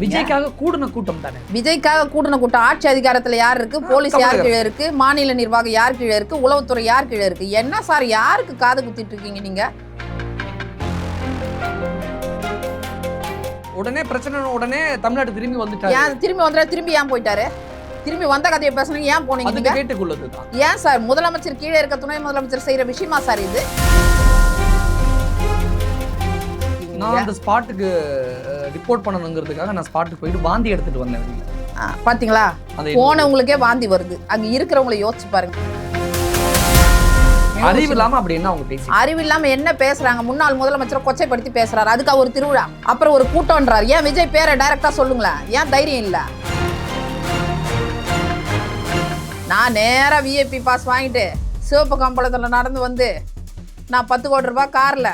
விஜய்க்காக கூடுன கூட்டம் தானே? விஜய்க்காக கூட்டின கூட்டம். ஆட்சி அதிகாரத்துல யார் இருக்கு? போலீஸ் யார் கீழே இருக்கு? மாநில நிர்வாகம் யார் கீழே இருக்கு? உளவுத்துறை யார் கீழே இருக்கு? என்ன சார் யாருக்கு காது குத்திட்டு இருக்கீங்க நீங்க? உடனே பிரச்சனை உடனே தமிழ்நாடு திரும்பி வந்துட்டாரு. ஏன் திரும்பி வந்தா திரும்பி ஏன் போயிட்டாரு? திரும்பி வந்த கதையை பேசுனீங்க ஏன் போனீங்க கேட்டுக்கொள்ளது ஏன் சார் முதலமைச்சர் கீழே இருக்க துணை முதலமைச்சர் செய்யற விஷயமா சார் இது? நான் அந்த ஸ்பாட்டுக்கு ரிப்போர்ட் பண்ணணுங்கிறதுக்காக நான் ஸ்பாட்டுக்கு போயிட்டு வாந்தி எடுத்துட்டு வந்தேன். அந்த போனவங்களுக்கே வாந்தி வருது. அங்க இருக்கிறவங்களை யோசிச்சு பாருங்க. அறிவு இல்லாம அப்படி என்ன அவங்க பேசி அறிவு இல்லாம என்ன பேசுறாங்க? முன்னாள் முதலமைச்சர் கொச்சைப்படுத்தி பேசுறாரு. அதுக்கு அவர் திருவிழா. அப்புறம் ஒரு கூட்டம்ன்றாரு. ஏன் விஜய் பேரை டைரக்டா சொல்லுங்களேன். ஏன் தைரியம் இல்ல? நான் நேரா விஐபி பாஸ் வாங்கிட்டு சிவப்பு கம்பளத்தில் நடந்து வந்து நான் பத்து கோடி ரூபாய் காரில்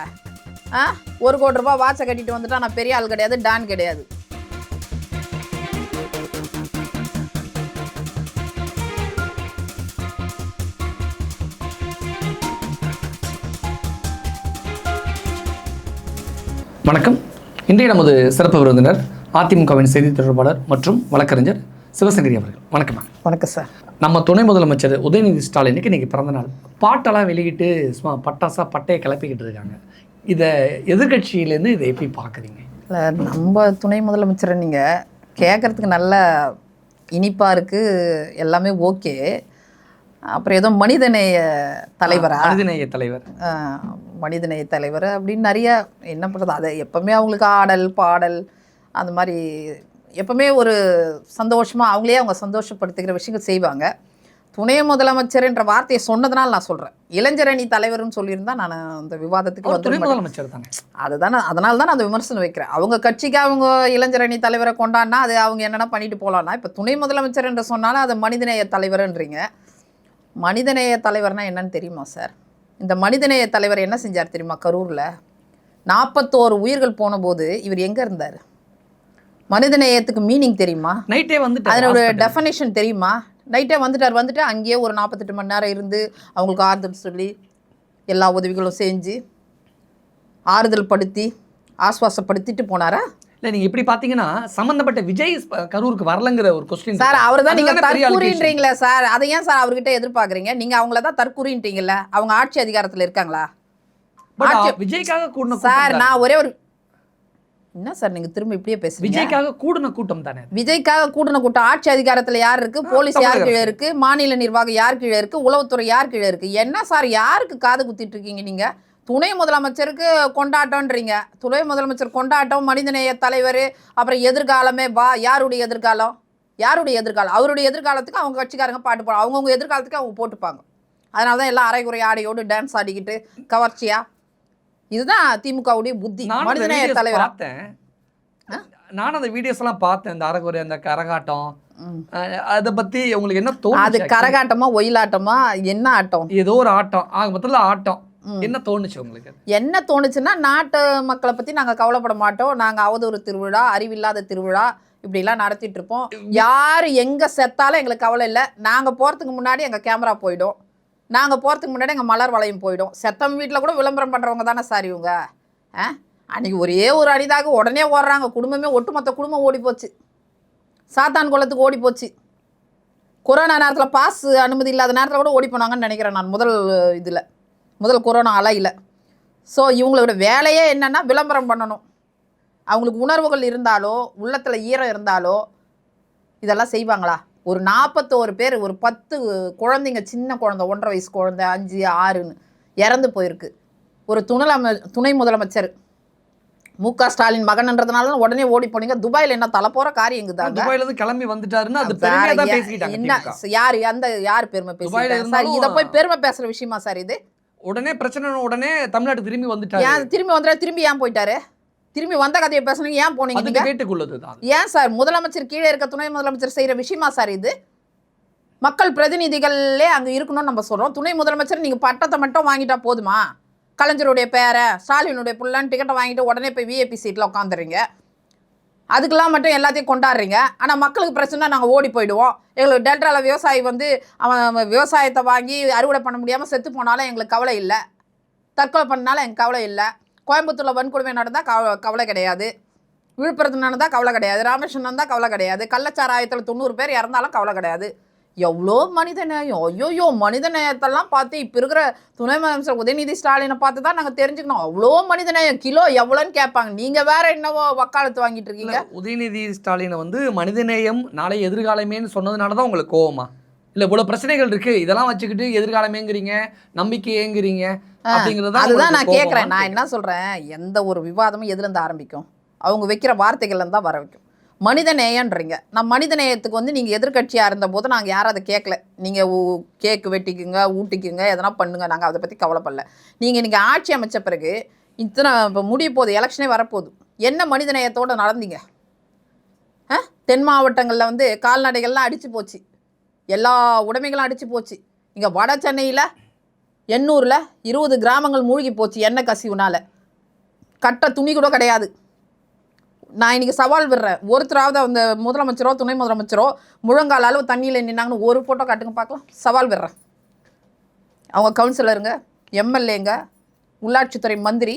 ஆ? ஒரு கோடி ரூபாய் வாட்சை கட்டிட்டு வந்துட்டா நான் பெரிய ஆள் கிடையாது டான் கிடையாது. வணக்கம். இன்றைய நமது சிறப்பு விருந்தினர் அதிமுகவின் செய்தி தொடர்பாளர் மற்றும் வழக்கறிஞர் சிவசங்கரி அவர்கள். வணக்கம். வணக்கம் சார். நம்ம துணை முதலமைச்சர் உதயநிதி ஸ்டாலினுக்கு இன்னைக்கு பிறந்த நாள் பாட்டெல்லாம் வெளியிட்டு சும்மா பட்டாசா பட்டையை கிளப்பிக்கிட்டு இருக்காங்க. இதை எதிர்கட்சியிலேருந்து இதை எப்படி பார்க்குறீங்க இல்லை நம்ம துணை முதலமைச்சரை நீங்கள் கேட்குறதுக்கு நல்ல இனிப்பாக இருக்குது எல்லாமே ஓகே. அப்புறம் ஏதோ மனிதநேய தலைவரா? மனிதநேய தலைவர். மனிதநேய தலைவர் அப்படின்னு நிறைய என்ன பண்ணுறது அதை எப்பவுமே அவங்களுக்கு ஆடல் பாடல் அந்த மாதிரி எப்பவுமே ஒரு சந்தோஷமாக அவங்களே அவங்க சந்தோஷப்படுத்திக்கிற விஷயங்கள் செய்வாங்க. துணை முதலமைச்சர் என்ற வார்த்தையை சொன்னதுனால நான் சொல்கிறேன் இளைஞரணி தலைவர்னு சொல்லியிருந்தா நான் அந்த விவாதத்துக்கு வந்து முதலமைச்சர் தானே? அதுதானே அதனால தான் நான் அந்த விமர்சனம் வைக்கிறேன். அவங்க கட்சிக்கு அவங்க இளைஞரணி தலைவரை கொண்டாடினா அது அவங்க என்னென்ன பண்ணிட்டு போகலான்னா இப்போ துணை முதலமைச்சர் என்று சொன்னாலும் அது மனிதநேய தலைவர்ன்றீங்க. மனிதநேய தலைவர்னா என்னன்னு தெரியுமா சார் இந்த மனிதநேய தலைவர் என்ன செஞ்சார் தெரியுமா கரூரில்? நாற்பத்தோரு உயிர்கள் போனபோது இவர் எங்கே இருந்தார்? மனிதநேயத்துக்கு மீனிங் தெரியுமா? நைட்டே வந்துட்டு அதனோட டெஃபனேஷன் தெரியுமா? நைட்டே வந்துட்டார். வந்துட்டு அங்கேயே ஒரு நாற்பத்தெட்டு மணி நேரம் இருந்து அவங்களுக்கு ஆறுதல் சொல்லி எல்லா உதவிகளும் செஞ்சு ஆறுதல் படுத்தி ஆஸ்வாசப்படுத்திட்டு போனாரா? இல்லை நீங்கள் இப்படி பார்த்தீங்கன்னா சம்மந்தப்பட்ட விஜய் கரூருக்கு வரலங்கிற ஒரு கொஸ்டின் சார் அவர் தான் நீங்க அதுதானே பெரிய allegation. தற்கூறின்றீங்களே சார். அதை ஏன் சார் அவர்கிட்ட எதிர்பார்க்குறீங்க? நீங்க அவங்கள தான் தற்கூறின்றீங்கல்ல. அவங்க ஆட்சி அதிகாரத்துல இருக்காங்களா? விஜய்க்காக கூடின சார். நான் ஒரே ஒரு என்ன சார் நீங்க திரும்ப இப்படியே பேசுறீங்க? விஜய்க்காக கூடின கூட்டம் தானே விஜய்க்காக கூட்டின கூட்டம். ஆட்சி அதிகாரத்துல யார் இருக்கு? போலீஸ் யார் கீழே இருக்கு? மாநில நிர்வாகம் யார் கீழே இருக்கு? உளவுத்துறை யார் கீழே இருக்கு? என்ன சார் யாருக்கு காது குத்திட்டு இருக்கீங்க நீங்க? துணை முதலமைச்சருக்கு கொண்டாட்டம்ன்றீங்க. துணை முதலமைச்சர் கொண்டாட்டம் மனிதநேய தலைவர் அப்புறம் எதிர்காலமே வா யாருடைய எதிர்காலம்? யாருடைய எதிர்காலம்? அவருடைய எதிர்காலத்துக்கு அவங்க கட்சிக்காரங்க பாட்டு போடுறாங்க அவங்கவுங்க எதிர்காலத்துக்கு அவங்க போட்டுப்பாங்க. அதனால தான் எல்லாம் அரைகுறை ஆடையோடு டான்ஸ் ஆடிக்கிட்டு கவர்ச்சியா இதுதான் திமுகவுடைய புத்தி. மனிதநேய தலைவர்? பார்த்தேன். நானும் அந்த வீடியோஸ் எல்லாம் பார்த்தேன். இந்த அரைகுறை அந்த கரகாட்டம். அதை பத்தி உங்களுக்கு என்ன அது தோணுச்சு கரகாட்டமா ஒயிலாட்டமா என்ன ஆட்டம்? ஏதோ ஒரு ஆட்டம். ஆக மொத்தத்தில் ஆட்டம். என்ன தோணுச்சு உங்களுக்கு? என்ன தோணுச்சுன்னா நாட்டு மக்களை பற்றி நாங்கள் கவலைப்பட மாட்டோம். நாங்கள் அவதூறு திருவிழா அறிவில்லாத திருவிழா இப்படிலாம் நடத்திட்டு இருப்போம். யார் எங்கே செத்தாலும் எங்களுக்கு கவலை இல்லை. நாங்கள் போகிறதுக்கு முன்னாடி எங்கள் கேமரா போயிடும். நாங்கள் போகிறதுக்கு முன்னாடி எங்கள் மலர் வளையம் போயிடும். செத்தம் வீட்டில் கூட விளம்பரம் பண்ணுறவங்க தானே சார் இவங்க? ஆ? அன்றைக்கி ஒரே ஒரு அனிதாக உடனே ஓடுறாங்க. குடும்பமே ஒட்டுமொத்த குடும்பம் ஓடி போச்சு. சாத்தான் குளத்துக்கு ஓடி போச்சு. கொரோனா நேரத்தில் பாஸ் அனுமதி இல்லாத நேரத்தில் கூட ஓடி போனாங்கன்னு நினைக்கிறேன் நான் முதல் இதில். முதல் கொரோனா அலையில். ஸோ இவங்களோட வேலையே என்னென்னா விளம்பரம் பண்ணணும். அவங்களுக்கு உணர்வுகள் இருந்தாலோ உள்ளத்தில் ஈரம் இருந்தாலோ இதெல்லாம் செய்வாங்களா? ஒரு நாற்பத்தோரு பேர் ஒரு பத்து குழந்தைங்க சின்ன குழந்தை ஒன்றரை வயசு குழந்தை அஞ்சு ஆறுன்னு இறந்து போயிருக்கு. ஒரு துணை துணை முதலமைச்சர். மு க ஸ்டாலின் மகன்ன்றதுனால உடனே ஓடி போனீங்க. துபாயில் என்ன தலை போகிற காரியங்குதாங்க துபாயில இருந்து கிளம்பி வந்துட்டாருன்னு அது பெருமையா தான் என்ன. யார் அந்த யார் பெருமை சார் இருந்தாலும் இதை போய் பெருமை பேசுற விஷயமா சார் இது? உடனே பிரச்சனை உடனே தமிழ்நாடு திரும்பி வந்துட்டாரு. திரும்பி வந்தா திரும்பி ஏன் போயிட்டாரு? திரும்பி வந்த கதையை பேசுனீங்க ஏன் போனீங்க கேட்டுக்கொள்ளது தான் ஏன் சார்? முதலமைச்சர் கீழே இருக்க துணை முதலமைச்சர் செய்யற விஷயமா சார் இது? மக்கள் பிரதிநிதிகளே அங்க இருக்கணும்னு நம்ம சொல்றோம். துணை முதலமைச்சர் நீங்க பட்டத்தை மட்டும் வாங்கிட்டா போதுமா? கலைஞருடைய பேரை ஸ்டாலினுடைய புள்ளன்னு டிக்கெட்டை வாங்கிட்டு உடனே போய் விஐபி சீட்டில் உட்காந்துறீங்க அதுக்கெல்லாம் மட்டும் எல்லாத்தையும் கொண்டாடுறீங்க. ஆனால் மக்களுக்கு பிரச்சனை நாங்கள் ஓடி போயிடுவோம். எங்களுக்கு டெல்டாவில் விவசாயி வந்து அவன் விவசாயத்தை வாங்கி அறுவடை பண்ண முடியாமல் செத்து போனாலும் எங்களுக்கு கவலை இல்லை. தற்கொலை பண்ணாலும் எங்களுக்கு கவலை இல்லை. கோயம்புத்தூரில் வன்கொடுமை நடந்தால் கவ கவலை கிடையாது. விழுப்புரத்து நடந்தால் கவலை கிடையாது. ராமேஸ்வரம் நடந்தால் கவலை கிடையாது. கள்ளச்சாராயத்தில் தொண்ணூறு பேர் இறந்தாலும் கவலை கிடையாது. எவ்வளோ மனித நேயம்? ஐயோயோ மனித நேயத்தெல்லாம் பார்த்து இப்போ இருக்கிற துணை முதலமைச்சர் உதயநிதி ஸ்டாலினை பார்த்து தான் நாங்கள் தெரிஞ்சுக்கணும். அவ்வளோ மனித நேயம். கிலோ எவ்வளோன்னு கேட்பாங்க. நீங்கள் வேற என்னவோ வக்காலத்து வாங்கிட்டு இருக்கீங்க. உதயநிதி ஸ்டாலினை வந்து மனிதநேயம் நாளை எதிர்காலமேன்னு சொன்னதுனால தான் உங்களுக்கு கோவமா? இல்ல இவ்வளவு பிரச்சனைகள் இருக்கு. இதெல்லாம் வச்சுக்கிட்டு எதிர்காலமேங்கிறீங்க. நம்பிக்கையேங்கிறீங்க. அப்படிங்கிறது தான் அதுதான் நான் கேட்குறேன்? நான் என்ன சொல்கிறேன் எந்த ஒரு விவாதமும் எதுலேருந்து ஆரம்பிக்கும்? அவங்க வைக்கிற வார்த்தைகள்ல தான் வர வைக்கும். மனித நேயன்றீங்க. நான் மனித நேயத்துக்கு வந்து நீங்கள் எதிர்க்கட்சியாக இருந்தபோது நாங்கள் யாரும் அதை கேட்கல நீங்கள் கேக்கு வெட்டிக்குங்க ஊட்டிக்குங்க எதனா பண்ணுங்க. நாங்கள் அதை பற்றி கவலைப்படல. நீங்கள் இன்றைக்கி ஆட்சி அமைச்ச பிறகு இத்தனை இப்போ முடிய போகுது. எலெக்ஷனே வரப்போகுது. என்ன மனித நேயத்தோடு நடந்தீங்க? ஆ? தென் மாவட்டங்களில் வந்து கால்நடைகள்லாம் அடிச்சு போச்சு. எல்லா உடைமைகளும் அடித்து போச்சு. இங்கே வட சென்னையில் எண்ணூரில் இருபது கிராமங்கள் மூழ்கி போச்சு எண்ணெய் கசிவுனால். கட்ட துணி கூட கிடையாது. நான் இன்னைக்கு சவால் விடுறேன். ஒருத்தராவது அந்த முதலமைச்சரோ துணை முதலமைச்சரோ முழங்கால அளவு தண்ணியில் நின்னாங்கன்னு ஒரு ஃபோட்டோ காட்டுங்க பார்க்கலாம். சவால் விடுறேன். அவங்க கவுன்சிலருங்க எம்எல்ஏங்க உள்ளாட்சித்துறை மந்திரி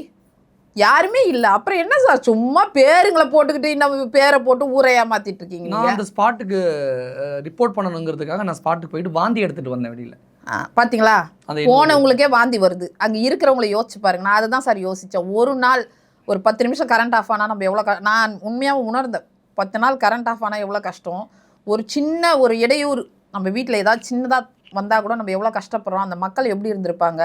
யாருமே இல்லை. அப்புறம் என்ன சார்? சும்மா பேருங்களை போட்டுக்கிட்டு நம்ம பேரை போட்டு ஊரை ஏமாத்திட்டு இருக்கீங்க நான் அந்த ஸ்பாட்டுக்கு ரிப்போர்ட் பண்ணணுங்கிறதுக்காக நான் ஸ்பாட்டுக்கு போயிட்டு வாந்தி எடுத்துட்டு வந்தேன் வெளியில. பாத்தீங்களா? போனவங்களுக்கே வாந்தி வருது. அங்கே இருக்கிறவங்கள யோசிச்சு பாருங்க. நான் அதுதான் சார் யோசித்தேன் ஒரு நாள் ஒரு பத்து நிமிஷம் கரண்ட் ஆஃப் ஆனால் நம்ம எவ்வளோ நான் உண்மையாக உணர்ந்தேன். பத்து நாள் கரண்ட் ஆஃப் ஆனால் எவ்வளோ கஷ்டம்? ஒரு சின்ன ஒரு இடையூறு. நம்ம வீட்டில் ஏதாவது சின்னதாக வந்தால் கூட நம்ம எவ்வளோ கஷ்டப்படுறோம்? அந்த மக்கள் எப்படி இருந்திருப்பாங்க?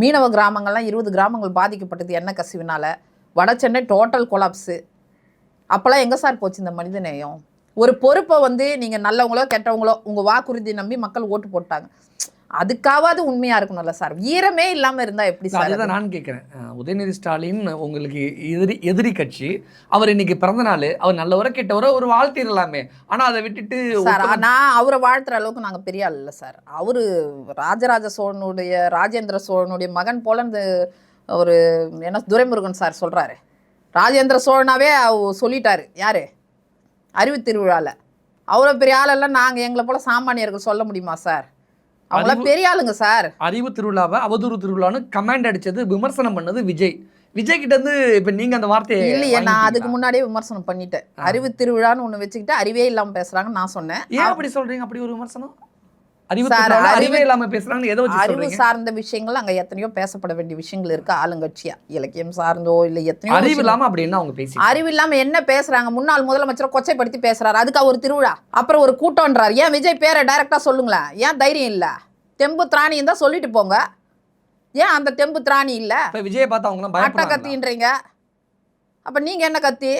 மீனவ கிராமங்கள்லாம் இருபது கிராமங்கள் பாதிக்கப்பட்டது எண்ணெய் கசிவினால். வட சென்னை டோட்டல் கொலாப்ஸு அப்போல்லாம் எங்கே சார் போச்சு இந்த மனித நேயம்? ஒரு பொறுப்பை வந்து நீங்கள் நல்லவங்களோ கெட்டவங்களோ உங்கள் வாக்குறுதி நம்பி மக்கள் ஓட்டு போட்டாங்க. அதுக்காவது உண்மையாக இருக்கணும்ல சார்? வீரமே இல்லாமல் இருந்தால் எப்படி சார் அதுதான் நான் கேட்குறேன் உதயநிதி ஸ்டாலின் உங்களுக்கு எதிரி எதிரி கட்சி. அவர் இன்னைக்கு பிறந்த நாள். அவர் நல்லவரை கெட்டவரை ஒரு வாழ்த்திடலாமே ஆனா அதை விட்டுட்டு சார் நான் அவரை வாழ்த்துற அளவுக்கு நாங்கள் பெரிய ஆள் இல்லை சார். அவரு ராஜராஜ சோழனுடைய ராஜேந்திர சோழனுடைய மகன் போல இந்த ஒரு என்ன துரைமுருகன் சார் சொல்றாரு. ராஜேந்திர சோழனாவே சொல்லிட்டாரு. யாரு? அறிவு திருவிழாவில் அவ்வளோ பெரிய ஆளெல்லாம் நாங்கள் எங்களை போல சாமானியர்கள் சொல்ல முடியுமா சார்? அவங்களாம் அறிவு- பெரிய ஆளுங்க சார். அறிவு திருவிழாவை அவதூறு திருவிழான்னு கமாண்ட் அடிச்சது விமர்சனம் பண்ணது விஜய். விஜய் கிட்ட இருந்து இப்ப நீங்க அந்த வார்த்தையை இல்லையே நான்? அதுக்கு முன்னாடியே விமர்சனம் பண்ணிட்டேன். அறிவு திருவிழான்னு ஒன்று வச்சுக்கிட்டு அறிவே இல்லாமல் பேசுறாங்கன்னு நான் சொன்னேன். ஏன் அப்படி சொல்றீங்க? அப்படி ஒரு விமர்சனம்? அறிவு இல்லாம சார்ந்த விஷயங்கள் அங்க எத்தனையோ பேசப்பட வேண்டிய விஷயங்கள் இருக்கு. ஆளுங்கட்சியா இலக்கியம் சார்ந்தோ இல்ல எத்தனையோ அறிவு விஷயங்கள். இல்லாம அப்படி என்ன அவங்க பேசி அறிவு இல்லாம என்ன பேசுறாங்க? முன்னாள் முதலமைச்சரை கொச்சைப்படுத்தி பேசுறாரு. அதுக்கு அவர் திருவிழா. அப்புறம் ஒரு கூட்டம்ன்றாரு. ஏன் விஜய் பேரை டைரக்டா சொல்லுங்களேன். ஏன் தைரியம் இல்ல? தெம்பு திராணி இருந்தா சொல்லிட்டு போங்க. ஏன் அந்த தெம்பு திராணி இல்ல? விஜயை பார்த்து அவங்க எல்லாம் அட்டை கத்தின்றீங்க. அப்ப நீங்க என்ன கத்தி?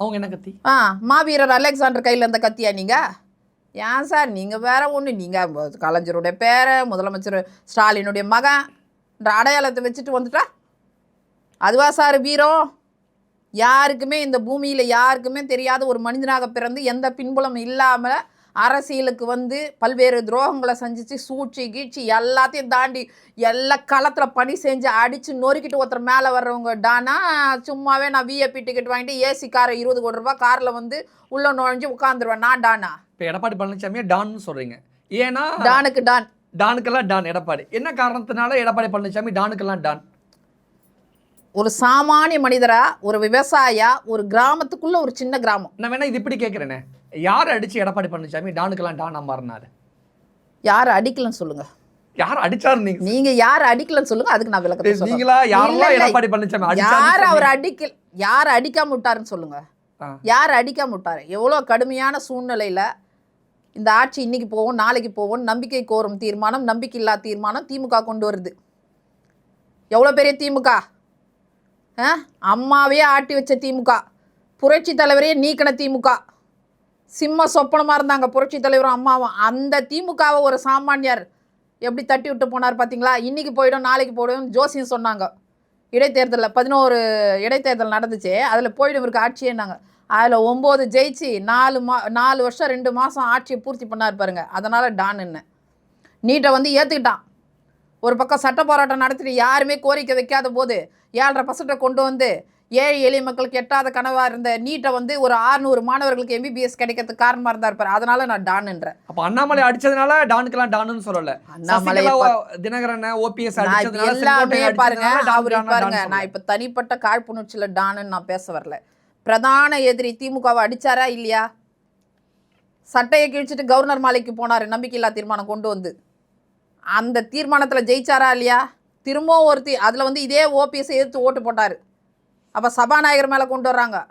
அவங்க என்ன கத்தி? ஆ மாவீரர் அலெக்சாண்டர் கையில் இருந்த கத்தியா நீங்க? ஏன் சார்? நீங்கள் வேற ஒன்று நீங்கள் கலைஞருடைய பேரை முதலமைச்சர் ஸ்டாலினுடைய மகன் அடையாளத்தை வச்சுட்டு வந்துட்டா? அதுவா சார் வீரம் யாருக்குமே இந்த பூமியில் யாருக்குமே தெரியாத ஒரு மனிதனாக பிறந்து எந்த பின்புலம் இல்லாமல் அரசியலுக்கு வந்து பல்வேறு துரோகங்களை செஞ்சுச்சு சூழ்ச்சி கீழ்ச்சி எல்லாத்தையும் தாண்டி எல்லா களத்தில் பணி செஞ்சு அடித்து நொறுக்கிட்டு ஒருத்தர் மேலே வர்றவங்க டானா சும்மாவே நான் விஐபி டிக்கெட் வாங்கிட்டு ஏசி காரை இருபது கோடி ரூபாய் காரில் வந்து உள்ளே நுழைஞ்சு உட்காந்துருவேன் நான் டானா? இப்ப எடப்பாடி பழனிசாமியை டான்னு சொல்றீங்க. ஏன்னா டானுக்கு டான். டானுக்கெல்லாம் டான் எடப்பாடி. என்ன காரணத்தினால எடப்பாடி பழனிசாமி டானுக்கெல்லாம் டான்? ஒரு சாமானிய மனிதரா ஒரு விவசாயியா ஒரு கிராமத்துக்குள்ள ஒரு சின்ன கிராமம். நான் வேணா இது இப்படி கேட்குறேனே யார் அடிச்சு எடப்பாடி பழனிசாமி டானுக்கெல்லாம் டானா மாறினாரு? யார் அடிக்கலன்னு சொல்லுங்க. யார் அடிச்சாரு நீங்க? நீங்க யார் அடிக்கலன்னு சொல்லுங்க அதுக்கு நான் சொல்றேன். நீங்களா யாரெல்லாம். எடப்பாடி பழனிசாமி யார் அவர் அடிக்க யார் அடிக்காம விட்டாருன்னு சொல்லுங்க. யார் அடிக்காம விட்டாரு? எவ்வளோ கடுமையான சூழ்நிலையில இந்த ஆட்சி இன்னைக்கு போகும் நாளைக்கு போகும் நம்பிக்கை கோரும் தீர்மானம் நம்பிக்கை இல்லா தீர்மானம் திமுக கொண்டு வருது. எவ்வளோ பெரிய திமுக? அம்மாவையே ஆட்டி வச்ச திமுக. புரட்சி தலைவரையே நீக்கின திமுக. சிம்ம சொப்பனமாக இருந்தாங்க புரட்சி தலைவரும் அம்மாவும். அந்த திமுகவை ஒரு சாமானியர் எப்படி தட்டி விட்டு போனார் பார்த்தீங்களா இன்றைக்கி போயிடும் நாளைக்கு போயிடும் ஜோசியம் சொன்னாங்க. இடைத்தேர்தலில் பதினோரு இடைத்தேர்தல் நடந்துச்சு. அதில் போயிடும் இருக்கு ஆட்சியேன்னாங்க அதில் ஒம்பது ஜெயிச்சு நாலு மா நாலு வருஷம் ரெண்டு மாதம் ஆட்சியை பூர்த்தி பண்ணார் பாருங்க. அதனால் டான்னு நீட்டை வந்து ஏற்றுக்கிட்டான் ஒரு பக்கம் சட்ட போராட்டம் நடத்திட்டு யாருமே கோரிக்கை வைக்காத போது ஏழரை பர்சன்ட்டை கொண்டு வந்து ஏழை எளிய மக்களுக்கு எட்டாத கனவா இருந்த நீட்டை வந்து ஒரு 600 மாணவர்களுக்கு எம்பிபிஎஸ் கிடைக்கிறதுக்கு காரணமா இருந்தா இருப்பாரு. அதனால நான் டான்ன்றேன் அப்ப அண்ணாமலை அடிச்சதுனால டானுக்கெல்லாம் டானுன்னு சொல்லல. அண்ணாமலை தினகரன் ஓபிஎஸ் எல்லாமே பாருங்க அவர் பாருங்க நான் இப்ப தனிப்பட்ட காழ்ப்புணர்ச்சியில டானுன்னு நான் பேச வரல. பிரதான எதிரி திமுகவை அடிச்சாரா இல்லையா? சட்டையை கிழிச்சிட்டு கவர்னர் மாலைக்கு போனாரு நம்பிக்கையில்லா தீர்மானம் கொண்டு வந்து. அந்த தீர்மானத்துல ஜெயிச்சாரா இல்லையா? திரும்பவும் ஒரு தீ அதுல வந்து இதே ஓபிஎஸ் எதிர்த்து ஓட்டு போட்டாரு. அப்ப சபாநாயகர் மேல கொண்டு வர்றாங்க.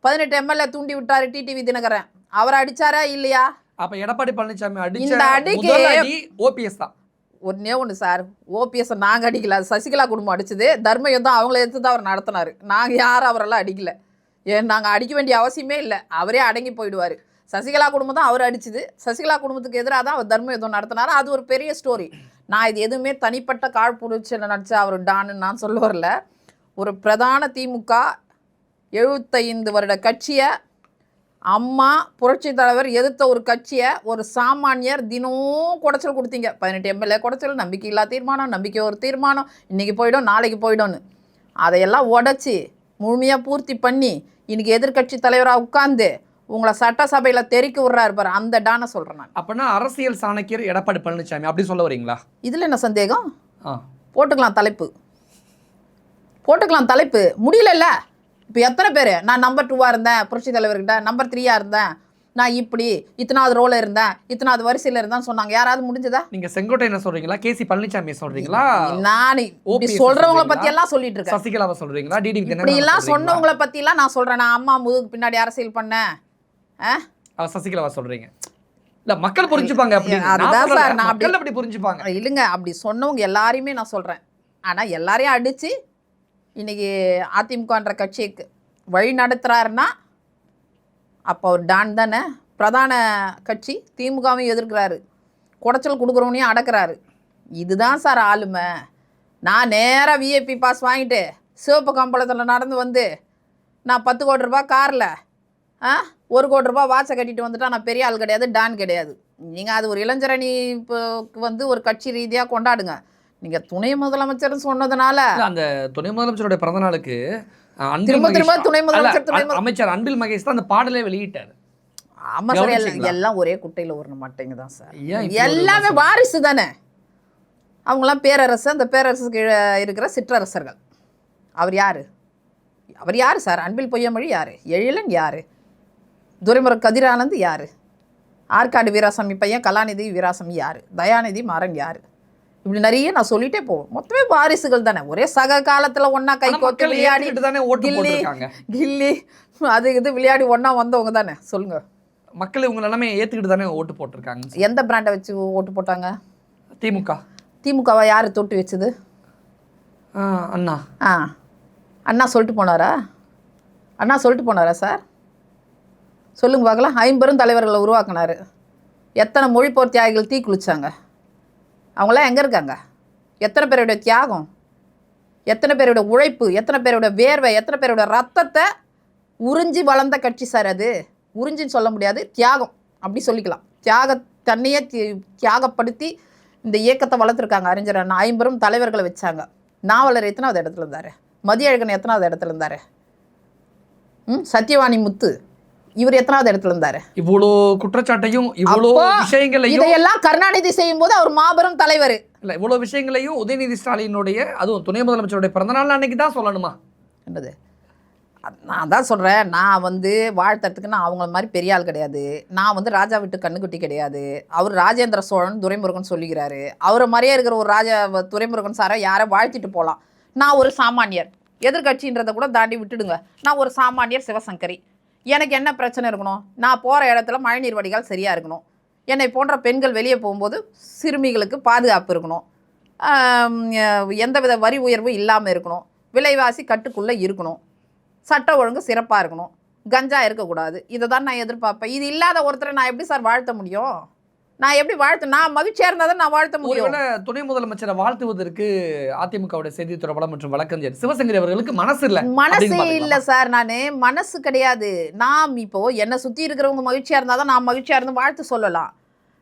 பதினெட்டு எம்எல்ஏ தூண்டி விட்டாரு டிடிவி தினகரன். அவரை அடிச்சாரா இல்லையா? அப்ப எடப்பாடி பழனிசாமி அடிச்ச இந்த அடிக்கு- ஓபிஎஸ் தான். ஒன்றே ஒன்று சார். ஓபிஎஸ் நாங்கள் அடிக்கல. சசிகலா குடும்பம் அடிச்சது. தர்ம யுத்தம் அவங்கள எடுத்து தான் அவர் நடத்தினார். நாங்கள் யாரும் அவரெல்லாம் அடிக்கல. ஏன் நாங்கள் அடிக்க வேண்டிய அவசியமே இல்லை. அவரே அடங்கி போயிடுவார். சசிகலா குடும்பம் தான் அவர் அடிச்சுது. சசிகலா குடும்பத்துக்கு எதிராக தான் அவர் தர்ம யுத்தம் நடத்தினாரு. அது ஒரு பெரிய ஸ்டோரி நான் இது எதுவுமே தனிப்பட்ட காழ்ப்புணர்ச்சியில் நடித்த அவர் டான்னு நான் சொல்ல வரல. ஒரு பிரதான திமுக எழுபத்தைந்து வருட கட்சியை அம்மா புரட்சி தலைவர் எதிர்த்த ஒரு கட்சியை ஒரு சாமானியர் தினம் குடைச்சல் கொடுத்தீங்க. பதினெட்டு எம்எல்ஏ குடைச்சல் நம்பிக்கை இல்லா தீர்மானம் நம்பிக்கை ஒரு தீர்மானம் இன்னைக்கு போயிடும் நாளைக்கு போயிடும்னு. அதையெல்லாம் உடச்சி முழுமையாக பூர்த்தி பண்ணி இன்றைக்கி எதிர்க்கட்சி தலைவராக உட்கார்ந்து உங்களை சட்டசபையில் தெறிக்க விட்றாரு பாரு அந்த டானை சொல்கிறேன் நான். அப்பனா அரசியல் சாணக்கியர் எடப்பாடி பழனிசாமி அப்படி சொல்ல வரீங்களா? இதில் என்ன சந்தேகம்? போட்டுக்கலாம் தலைப்பு. போட்டுக்கலாம் தலைப்பு. முடியலல்ல. இப்போ எத்தனை பேர்? நான் நம்பர் டூவாக இருந்தேன் புரட்சி தலைவர்கிட்ட நம்பர் த்ரீயாக இருந்தேன். நான் இப்படி இத்தனாவது ரோல இருந்தேன் இத்தனாவது வரிசையில் இருந்தேன்னு சொன்னாங்க. யாராவது முடிஞ்சதா? நீங்க செங்கோட்டை என்ன சொல்றீங்களா? கேசி பழனிசாமி சொல்றீங்களா? நான் சொல்றவங்கள? பத்தி எல்லாம் சொல்லிட்டு இருக்கேன். சசிகலாவை சொல்றீங்களா? டிடி இப்படி எல்லாம் சொன்னவங்கள பத்தி எல்லாம் நான் சொல்றேன். நான் அம்மா முதுகுக்கு பின்னாடி அரசியல் பண்ணேன். ஆ? சசிகலாவா சொல்றீங்க. இல்ல மக்கள் புரிஞ்சுப்பாங்க அப்படி. அதுதான். சார், நான் அப்படி- மக்கள் அப்படி புரிஞ்சுப்பாங்க. இல்லைங்க அப்படி சொன்னவங்க எல்லாரையுமே நான் சொல்றேன். ஆனா எல்லாரையும் அடிச்சு இன்னைக்கு அதிமுகன்ற கட்சிக்கு வழி நடத்துறாருன்னா அப்போ அவர் டான் தானே? பிரதான கட்சி திமுகவையும் எதிர்க்கிறாரு. குடைச்சல் கொடுக்குறவனையும் அடக்குறாரு. இதுதான் சார் ஆளுமை. நான் நேராக விஐபி பாஸ் வாங்கிட்டு சிவப்பு கம்பளத்தில் நடந்து வந்து நான் பத்து கோடி ரூபாய் காரில் ஒரு கோடி ரூபாய் வாட்சை கட்டிட்டு வந்துட்டா நான் பெரிய ஆள் கிடையாது டான் கிடையாது. நீங்கள் அது ஒரு இளைஞரணி இப்போ வந்து ஒரு கட்சி ரீதியாக கொண்டாடுங்க. நீங்கள் துணை முதலமைச்சர்னு சொன்னதுனால அந்த துணை முதலமைச்சருடைய பிறந்த நாளுக்கு திரும்ப திரும்ப துணை முதலமைச்சர் அமைச்சர் அன்பில் மகேஷ் தான் அந்த பாடலே வெளியிட்டாரு. ஆமாம் சார் எல்லாம் ஒரே குட்டையில் ஒரு மாட்டேங்க தான் சார் எல்லாமே வாரிசு தானே. அவங்களாம் பேரரசு அந்த பேரரசுக்கு கீழே இருக்கிற சிற்றரசர்கள். அவர் யார்? அவர் யார் சார்? அன்பில் பொய்யமொழி யார்? எழிலன் யார்? துரைமுறை கதிரானந்த் யார்? ஆற்காடு வீராசாமி பையன் கலாநிதி வீராசாமி யார்? தயாநிதி மாறன் யார்? இப்படி நிறைய நான் சொல்லிட்டே போவேன் மொத்தமே வாரிசுகள் தானே. ஒரே சக காலத்துல ஒண்ணா கை கோத்து விளையாடி ஏத்துக்கிட்டு தானே ஓட்டு கில்லி போட்டிருக்காங்க. கில்லி அது இது விளையாடி ஒண்ணா வந்தவங்க தானே. சொல்லுங்க. மக்கள் இவங்க எல்லாமே ஏத்துக்கிட்டு தானே ஓட்டு போட்டிருக்காங்க. எந்த பிராண்டை வச்சு ஓட்டு போட்டாங்க? திமுக. திமுகவை யார் தொட்டு வச்சது? ஆ, அண்ணா. ஆ. அண்ணா சொல்லிட்டு போனாரா? அண்ணா சொல்லிட்டு போனாரா சார்? சொல்லுங்க பார்க்கலாம். ஐம்பெரும் தலைவர்களை உருவாக்குனாரு. எத்தனை மொழிப்போர் தியாகிகள் தீ குளிச்சாங்க? அவங்களாம் எங்கே இருக்காங்க? எத்தனை பேருடைய தியாகம்? எத்தனை பேருடைய உழைப்பு? எத்தனை பேருடைய வேர்வை? எத்தனை பேருடைய ரத்தத்தை உறிஞ்சி வளர்ந்த கட்சி சார் அது. உறிஞ்சின்னு சொல்ல முடியாது. தியாகம். அப்படி சொல்லிக்கலாம். தியாக தன்னையே தியாகப்படுத்தி இந்த இயக்கத்தை வளர்த்துருக்காங்க அறிஞர் அண்ணா. ஐம்பெரும் தலைவர்களை வச்சாங்க. நாவலர் எத்தனாவது இடத்துல இருந்தார்? மதியழகன் எத்தனாவது இடத்துல இருந்தார்? ம் சத்யவாணி முத்து. இவர் எத்தனாவது இடத்துல இருந்தார்? இவ்வளோ குற்றச்சாட்டையும் இவ்வளோ விஷயங்களையும் இதையெல்லாம் கருணாநிதி செய்யும்போது அவர் மாபெரும் தலைவர். இல்ல இவ்வளோ விஷயங்களையும் உதயநிதி ஸ்டாலினுடைய அதுவும் துணை முதலமைச்சருடைய பிறந்தநாள் அன்னைக்கு தான் சொல்லணுமா? என்னது? நான் தான் சொல்கிறேன் நான் வந்து வாழ்த்துறதுக்கு நான் அவங்கள மாதிரி பெரிய ஆள் கிடையாது. நான் வந்து ராஜா விட்டு கண்ணுக்குட்டி கிடையாது. அவர் ராஜேந்திர சோழன் துரைமுருகன் சொல்லிக்கிறாரு. அவரை மாதிரியே இருக்கிற ஒரு ராஜா துரைமுருகன் சாரை யாரை வாழ்த்திட்டு போகலாம் நான் ஒரு சாமானியர். எதிர்கட்சின்றதை கூட தாண்டி விட்டுடுங்க. நான் ஒரு சாமானியர் சிவசங்கரி. எனக்கு என்ன பிரச்சனை இருக்கணும்? நான் போகிற இடத்துல மழைநீர் வடிகால் சரியாக இருக்கணும். என்னை போன்ற பெண்கள் வெளியே போகும்போது சிறுமிகளுக்கு பாதுகாப்பு இருக்கணும். எந்தவித வரி உயர்வு இல்லாமல் இருக்கணும். விலைவாசி கட்டுக்குள்ளே இருக்கணும். சட்ட ஒழுங்கு சிறப்பாக இருக்கணும். கஞ்சா இருக்கக்கூடாது. இதை தான் நான் எதிர்பார்ப்பேன். இது இல்லாத ஒருத்தரை நான் எப்படி சார் வாழ்த்த முடியும்? நான் எப்படி வாழ்த்த நான் மகிழ்ச்சியாக இருந்தால் தான் நான் வாழ்த்த முடியும். துணை முதலமைச்சரை வாழ்த்துவதற்கு அதிமுகவுடைய செய்தி தொடர்பாளர் மற்றும் வழக்கறிஞர் சிவசங்கரி அவர்களுக்கு மனசு இல்ல மனசு? இல்லை சார் நான். மனசு கிடையாது. நான் இப்போ என்னை சுற்றி இருக்கிறவங்க மகிழ்ச்சியாக இருந்தால் தான் நான் மகிழ்ச்சியாக இருந்து வாழ்த்து சொல்லலாம்.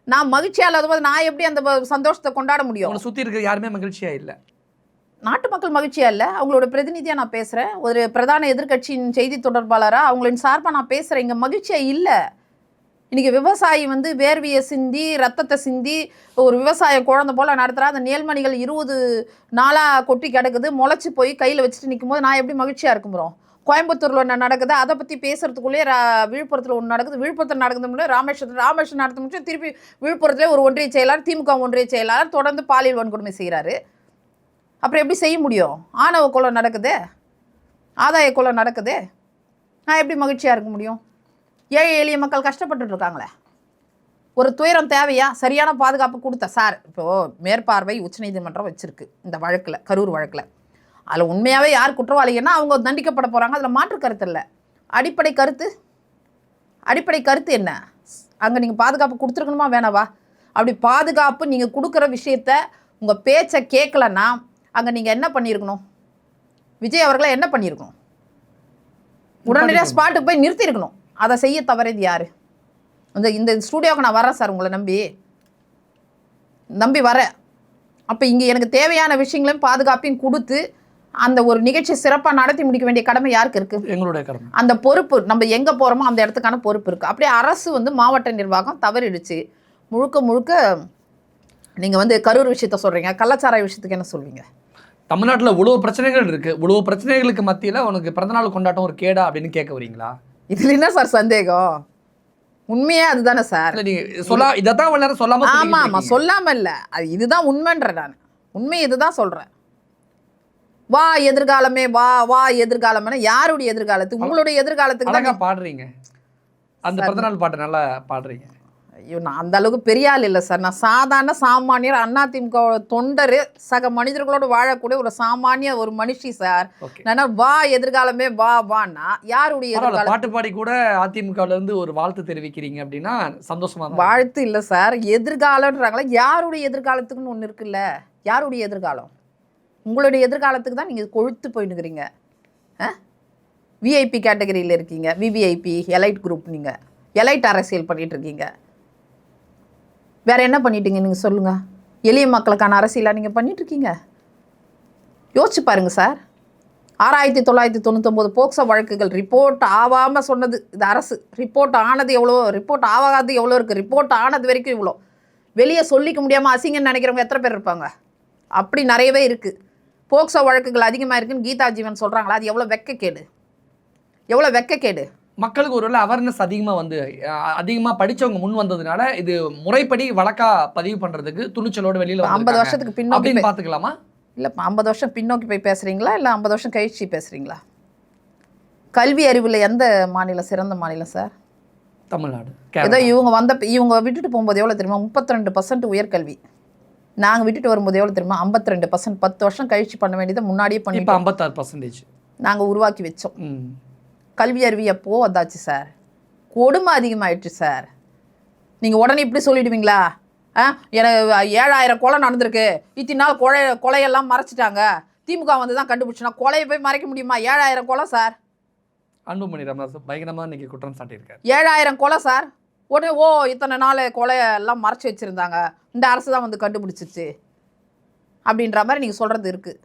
நான் மகிழ்ச்சியாக இல்லாத போது நான் எப்படி அந்த சந்தோஷத்தை கொண்டாட முடியும்? சுத்தி இருக்கிற யாருமே மகிழ்ச்சியா இல்ல. நாட்டு மக்கள் மகிழ்ச்சியா இல்லை. அவங்களோட பிரதிநிதியா நான் பேசுறேன். ஒரு பிரதான எதிர்க்கட்சியின் செய்தி தொடர்பாளரா அவங்களின் சார்பா நான் பேசுறேன். இங்க மகிழ்ச்சியா இல்லை. இன்றைக்கி விவசாயி வந்து வேர்வியை சிந்தி ரத்தத்தை சிந்தி ஒரு விவசாய குழந்தை போல் நடத்துகிறா அந்த நேல்மணிகள் இருபது நாளாக கொட்டி கிடக்குது. முளைச்சி போய் கையில் வச்சுட்டு நிற்கும் போது நான் எப்படி மகிழ்ச்சியாக இருக்கும் கோயம்புத்தூரில் ஒன்று நடக்குது. அதை பற்றி பேசுகிறதுக்குள்ளேயே ரா- ஒன்று நடக்குது. விழுப்புரத்தில் நடக்குது முடியும் ராமேஸ்வரத்தில் ராமேஸ்வரம் நடத்த முடிச்சு திருப்பி விழுப்புரத்துல ஒரு ஒன்றிய செயலாளர் திமுக ஒன்றிய செயலாளர் தொடர்ந்து பாலியல் வன்கொடுமை செய்கிறாரு அப்புறம் எப்படி செய்ய முடியும்? ஆணவ கொலை நடக்குது? ஆதாய கொலை நடக்குது? நான் எப்படி மகிழ்ச்சியாக இருக்க முடியும்? ஏழை எளிய மக்கள் கஷ்டப்பட்டுட்டு இருக்காங்களே ஒரு துயரம் தேவையா? சரியான பாதுகாப்பு கொடுத்த சார் இப்போது மேற்பார்வை உச்சநீதிமன்றம் வச்சிருக்கு இந்த வழக்கில் கரூர் வழக்கில். அதில் உண்மையாகவே யார் குற்றவாளிகள்னா அவங்க தண்டிக்கப்பட போகிறாங்க அதில் மாற்று கருத்து இல்லை. அடிப்படை கருத்து? அடிப்படை கருத்து என்ன? அங்கே நீங்கள் பாதுகாப்பு கொடுத்துருக்கணுமா வேணாவா? அப்படி பாதுகாப்பு நீங்கள் கொடுக்குற விஷயத்த உங்கள் பேச்சை கேட்கலன்னா அங்கே நீங்கள் என்ன பண்ணியிருக்கணும்? விஜய் அவர்களை என்ன பண்ணியிருக்கணும்? உடனடியாக ஸ்பாட்டுக்கு போய் நிறுத்தியிருக்கணும். அதை செய்ய தவறியது யார்? இந்த இந்த ஸ்டூடியோவுக்கு நான் வரேன் சார் உங்களை நம்பி. நம்பி வரேன் அப்போ இங்கே எனக்கு தேவையான விஷயங்களையும் பாதுகாப்பையும் கொடுத்து அந்த ஒரு நிகழ்ச்சி சிறப்பாக நடத்தி முடிக்க வேண்டிய கடமை யாருக்கு இருக்குது எங்களுடைய கடமை. அந்த பொறுப்பு நம்ம எங்கே போகிறோமோ அந்த இடத்துக்கான பொறுப்பு இருக்குது அப்படியே அரசு வந்து மாவட்ட நிர்வாகம் தவறிடுச்சு. முழுக்க முழுக்க நீங்கள் வந்து கரூர் விஷயத்த சொல்கிறீங்க கள்ளச்சாராய விஷயத்துக்கு என்ன சொல்வீங்க? தமிழ்நாட்டுல இவ்வளவு பிரச்சனைகள் இருக்கு. இவ்வளவு பிரச்சனைகளுக்கு மத்தியில உனக்கு பிறந்தநாள் கொண்டாட்டம் ஒரு கேடா அப்படின்னு கேட்க வரீங்களா? இதில் என்ன சார் சந்தேகம்? உண்மையே அதுதானே சார்? நீங்க சொல்ல இதைத்தான் இவ்வளவு நேரம் சொல்லாம ஆமா ஆமா. சொல்லாம இல்ல அது இதுதான் உண்மைன்ற நான். உண்மை இதுதான் சொல்றேன். வா எதிர்காலமே வா வா எதிர்காலம்னா யாருடைய எதிர்காலத்துக்கு உங்களுடைய எதிர்காலத்துக்கு தான் பாடுறீங்க. அந்த பிறந்தநாள் பாட்டு நல்லா பாடுறீங்க. ஐயோ நான் அந்த அளவுக்கு பெரிய ஆள் இல்லை சார். நான் சாதாரண சாமானியர் அதிமுக தொண்டர் சக மனிதர்களோடு வாழக்கூடிய ஒரு சாமானிய ஒரு மனுஷி சார். நான் வா எதிர்காலமே வா வான்னா? யாருடைய பாட்டு பாடி கூட அதிமுகல இருந்து ஒரு வாழ்த்து தெரிவிக்கிறீங்க அப்படின்னா சந்தோஷமா தான் வாழ்த்து இல்லை சார். எதிர்காலம்ன்றாங்களா யாருடைய எதிர்காலத்துக்குன்னு ஒன்று இருக்குல்ல? யாருடைய எதிர்காலம்? உங்களுடைய எதிர்காலத்துக்கு தான் நீங்கள் கொழுத்து போயிட்டுக்கிறீங்க விஐபி கேட்டகரியில் இருக்கீங்க. விவிஐபி எலைட் குரூப் நீங்கள் எலைட் அரசியல் பண்ணிட்டு இருக்கீங்க. வேறு என்ன பண்ணிட்டீங்க? நீங்கள் சொல்லுங்கள் எளிய மக்களுக்கான அரசியலாக நீங்கள் பண்ணிகிட்ருக்கீங்க யோசிச்சு பாருங்கள் சார். ஆறாயிரத்தி தொள்ளாயிரத்தி தொண்ணூத்தொம்பது போக்சோ வழக்குகள் ரிப்போர்ட் ஆகாமல் சொன்னது இது அரசு. ரிப்போர்ட் ஆனது எவ்வளோ? ரிப்போர்ட் ஆகாது எவ்வளோ இருக்குது ரிப்போர்ட் ஆனது வரைக்கும் இவ்வளோ. வெளியே சொல்லிக்க முடியாமல் அசிங்கன்னு நினைக்கிறவங்க எத்தனை பேர் இருப்பாங்க? அப்படி நிறையவே இருக்குது போக்சோ வழக்குகள் அதிகமாக இருக்குன்னு கீதா ஜீவன் சொல்கிறாங்களா அது எவ்வளோ வெக்கக்கேடு? எவ்வளோ வெக்கக்கேடு? மக்களுக்கு ஒருவேளை அவேர்னஸ் அதிகமா வந்து அஹ், அதிகமா படிச்சவங்க முன் வந்ததுனால இது முறைப்படி வழக்கா பதிவு பண்றதுக்கு துணிச்சலோட வெளியில ஐம்பது. வருஷத்துக்கு பின்னோக்கி அப்படின்னு பாத்துக்கலாமா இல்லை இப்போ ஐம்பது வருஷம் பின்னோக்கி போய் பேசுகிறீங்களா இல்லை ஐம்பது வருஷம் கழிச்சு பேசுகிறீங்களா கல்வி அறிவில் எந்த மாநிலம்? சிறந்த மாநிலம் சார் தமிழ்நாடு ஏதோ. இவங்க வந்த இவங்க விட்டுட்டு போகும்போது எவ்வளோ தெரியுமா? முப்பத்தி ரெண்டு பர்சன்ட் உயர்கல்வி. நாங்கள் விட்டுட்டு வரும்போது எவ்வளோ தெரியுமா? ஐம்பத்தி ரெண்டு பர்சன்ட் பத்து வருஷம் கழிச்சு பண்ண வேண்டியதை முன்னாடியே இப்ப பண்ணிட்டோம். ஐம்பத்தாறு பர்சன்டேஜ் நாங்கள் உருவாக்கி வச்சோம். கல்வி அறிவு எப்போ வந்தாச்சு சார் கொடுமை அதிகமாயிடுச்சு சார் நீங்கள் உடனே இப்படி சொல்லிடுவீங்களா? ஆ? எனக்கு ஏழாயிரம் கொலை நடந்திருக்கு. இத்தனை நாள் கொலை கொலையெல்லாம் மறைச்சிட்டாங்க. திமுக வந்து தான் கண்டுபிடிச்சுனா கொலையை போய் மறைக்க முடியுமா? ஏழாயிரம் கொலை சார் அன்புமணி ராமதாஸ் பயங்கரமா இன்னைக்கு குற்றம் சாட்டியிருக்காரு. ஏழாயிரம் கொலை சார் உடனே ஓ இத்தனை நாள் கொலையை எல்லாம் மறைச்சி வச்சுருந்தாங்க. இந்த அரசு தான் வந்து கண்டுபிடிச்சிச்சு. அப்படின்ற மாதிரி நீங்கள் சொல்கிறது இருக்குது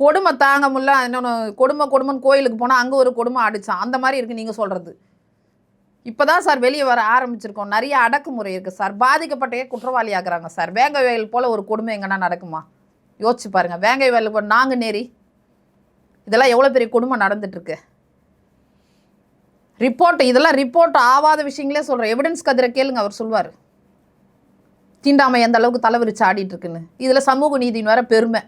கொடுமை தாங்க முடியல. இன்னொன்று கொடுமை கொடுமைன்னு கோயிலுக்கு போனால் அங்கே ஒரு கொடுமை அடித்தான் அந்த மாதிரி இருக்குது நீங்கள் சொல்கிறது இப்போ தான் சார் வெளியே வர ஆரம்பிச்சிருக்கோம். நிறைய அடக்குமுறை இருக்குது சார் பாதிக்கப்பட்டே குற்றவாளி ஆகிறாங்க சார். வேங்க வயல் போல் ஒரு கொடுமை எங்கன்னா நடக்குமா? யோசிச்சு பாருங்கள் வேங்க வயலுக்கு போல் நாங்கள் நேரி இதெல்லாம் எவ்வளோ பெரிய கொடுமை நடந்துட்டுருக்கு. ரிப்போர்ட் இதெல்லாம் ரிப்போர்ட் ஆகாத விஷயங்களே சொல்கிறேன் எவிடன்ஸ் கதிரை கேளுங்க அவர் சொல்வார். தீண்டாமை எந்த அளவுக்கு தலைவிரிச்சு ஆடிட்டு இருக்குன்னு. இதில் சமூக நீதின்னு வேற பெருமை.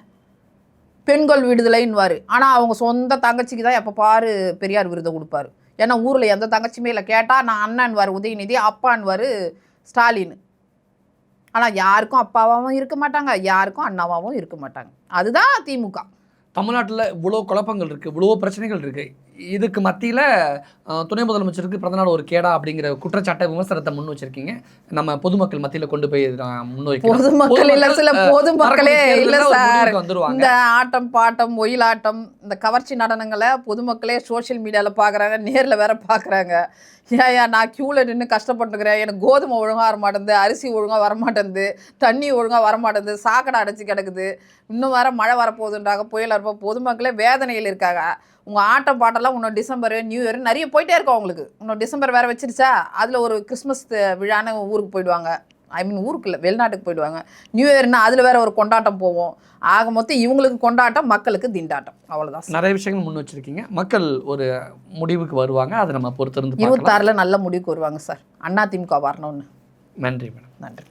பெண்கள் விடுதலைன்னுவார். ஆனால் அவங்க சொந்த தங்கச்சிக்கு தான் எப்போ பாரு பெரியார் விருதை கொடுப்பாரு. ஏன்னா ஊரில் எந்த தங்கச்சியுமே இல்லை. கேட்டால் நான் அண்ணன்வார் உதயநிதி அப்பான்வார் ஸ்டாலின். ஆனால் யாருக்கும் அப்பாவாகவும் இருக்க மாட்டாங்க. யாருக்கும் அண்ணாவாகவும் இருக்க மாட்டாங்க. அதுதான் திமுக. தமிழ்நாட்டில் இவ்வளோ குழப்பங்கள் இருக்குது இவ்வளோ பிரச்சனைகள் இருக்குது இதுக்கு மத்தியில் துணை முதலமைச்சருக்கு பிறந்தநாள் ஒரு கேடா அப்படிங்கிற குற்றச்சாட்டை விமர்சனத்தை முன் வச்சிருக்கீங்க. நம்ம பொதுமக்கள் மத்தியில் கொண்டு போய் முன்வைக்கிறோம் பொதுமக்கள் இல்ல சில பொதுமக்களே இல்ல சார். இந்த ஆட்டம் பாட்டம் ஒயிலாட்டம் இந்த கவர்ச்சி நடனங்களை பொதுமக்களே சோஷியல் மீடியாவில் பார்க்குறாங்க நேரில் வேற பார்க்குறாங்க ஏன் நான் க்யூவில் நின்று கஷ்டப்பட்டுக்கிறேன் எனக்கு கோதுமை ஒழுங்காக வர மாட்டேங்குது அரிசி ஒழுங்காக வர மாட்டேங்குது தண்ணி ஒழுங்காக வர மாட்டேங்குது சாக்கடை அடைச்சி கிடக்குது. இன்னும் வேற மழை வரப்போகுதுன்றாங்க புயல் வரப்போ பொதுமக்களே வேதனையில் இருக்காங்க. உங்கள் ஆட்டம் பாட்டெல்லாம் இன்னும் டிசம்பர் நியூ இயர் நிறைய போயிட்டே இருக்கோம் உங்களுக்கு இன்னும் டிசம்பர் வேற வச்சிருச்சா? அதில் ஒரு கிறிஸ்மஸ் விழான்னு ஊருக்கு போயிடுவாங்க. ஐ மீன் ஊருக்கு இல்லை வெளிநாட்டுக்கு போயிடுவாங்க. நியூ இயர்னா அதில் வேற ஒரு கொண்டாட்டம் போவோம். ஆக மொத்தம் இவங்களுக்கு கொண்டாட்டம் மக்களுக்கு திண்டாட்டம். அவ்வளோதான் நிறைய விஷயங்கள் முன் வச்சிருக்கீங்க. மக்கள் ஒரு முடிவுக்கு வருவாங்க. அதை நம்ம பொறுத்திருந்து இருபத்தாறில் நல்ல முடிவுக்கு வருவாங்க சார். அண்ணா திமுக வரணும்னு. நன்றி மேடம். நன்றி.